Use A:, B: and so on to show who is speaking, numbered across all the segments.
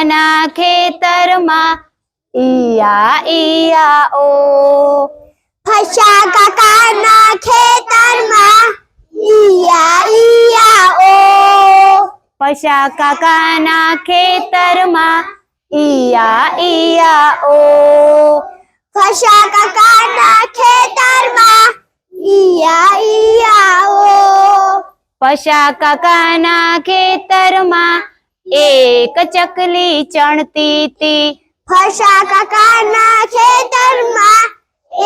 A: કાકાના ખેતરમાં ઈયા ઈયા ઓ
B: ફસા કાકાના ખેતરમાં ઈયા ઈયા ઓ
A: પશા કાકાના ખેતરમાં ઈયા ઈયા ઓ
B: ફસા કાકાના ખેતરમાં ઈયા ઈયા ઓ
A: પશા કાકાના ખેતરમાં એક ચકલી ચણતી તી.
B: ફસા કાકાના ખેતરમાં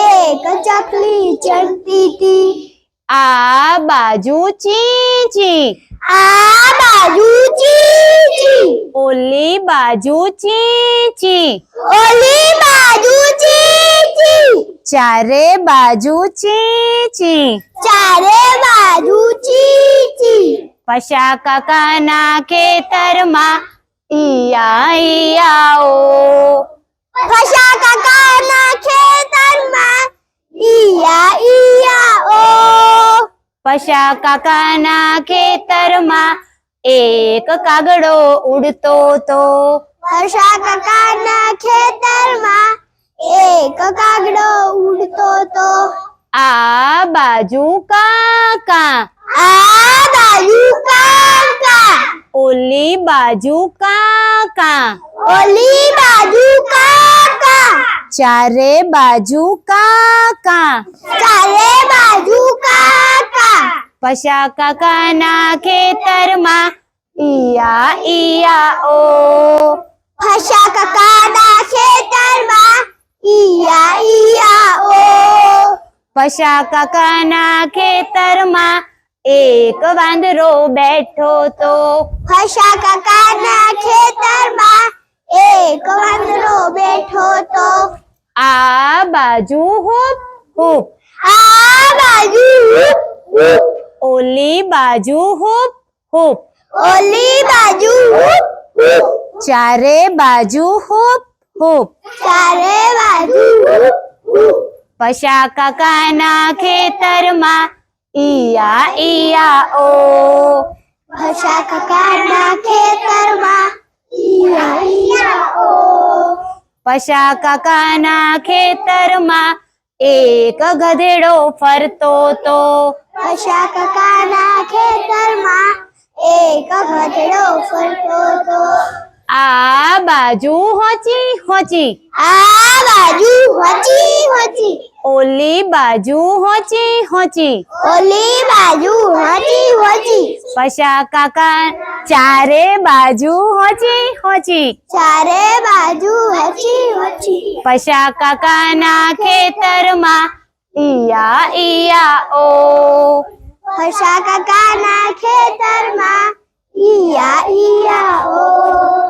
B: એક ચકલી ચણતી તી.
A: આ બાજુ ચી ચી
B: આ બાજુ ચીચી.
A: ઓલી બાજુ ચી ચી
B: ઓલી બાજુ ચીચી.
A: ચારે બાજુ ચી ચી
B: ચારે બાજુ ચીચી
A: પશા કાકાના ખેતરમાં ઈયા ઈયા ઓ
B: ફસા કાકાના ખેતરમાં ઈયા ઈયા ઓ
A: પશા કાકાના ખેતરમાં એક કાગડો ઉડતો તો
B: ફસા કાકાના ખેતરમાં એક કાગડો ઉડતો તો
A: આ બાજુ કાકા
B: આ બાજુ કાકા
A: ઓલી બાજુ કાકા
B: ઓલી બાજુ કાકા
A: ચારે બાજુ કાકા
B: ચારે બાજુ કાકા
A: પશા કાકાના ખેતરમાં ઈયા ઈયા ઓ
B: ફસા કાકાના ખેતરમાં ઈયા ઈયા ઓ
A: પશા કાકાના ખેતરમાં એક વાંદરો બેઠો તો
B: ફસા કાકાના ખેતરમાં એક વાંદરો બેઠો તો
A: આ બાજુ હુપ હુપ
B: આ બાજુ હુપ, હુપ.
A: ઓલી બાજુ હુપ હુપ
B: ઓલી બાજુ હુપ, હુપ.
A: ચારે બાજુ હુપ હુપ
B: ચારે બાજુ હુપ, હુપ.
A: પશા કાકાના ખેતરમાં ઈયા ઈયા ઓ.
B: ફસા કકાના ખેતરમાં ઈયા ઈયા ઓ.
A: પશા કાકાના ખેતરમાં એક ગધેડો ફરતો તો.
B: ફસા કાકાના ખેતરમાં એક ગધેડો ફરતો તો.
A: આ બાજુ હોચી હોચી.
B: આ બાજુ હોચી હોચી.
A: ઓલી બાજુ હોચી હોચી
B: ઓલી બાજુ હોચી હોચી
A: પશા કાકા ચારે બાજુ હોચી હોચી
B: ચારે બાજુ હોચી હોચી
A: પશા કાકાના ખેતરમાં ઈયા ઈયા ઓ
B: ફસા કાકાના ખેતરમાં ઈયા ઈયા ઓ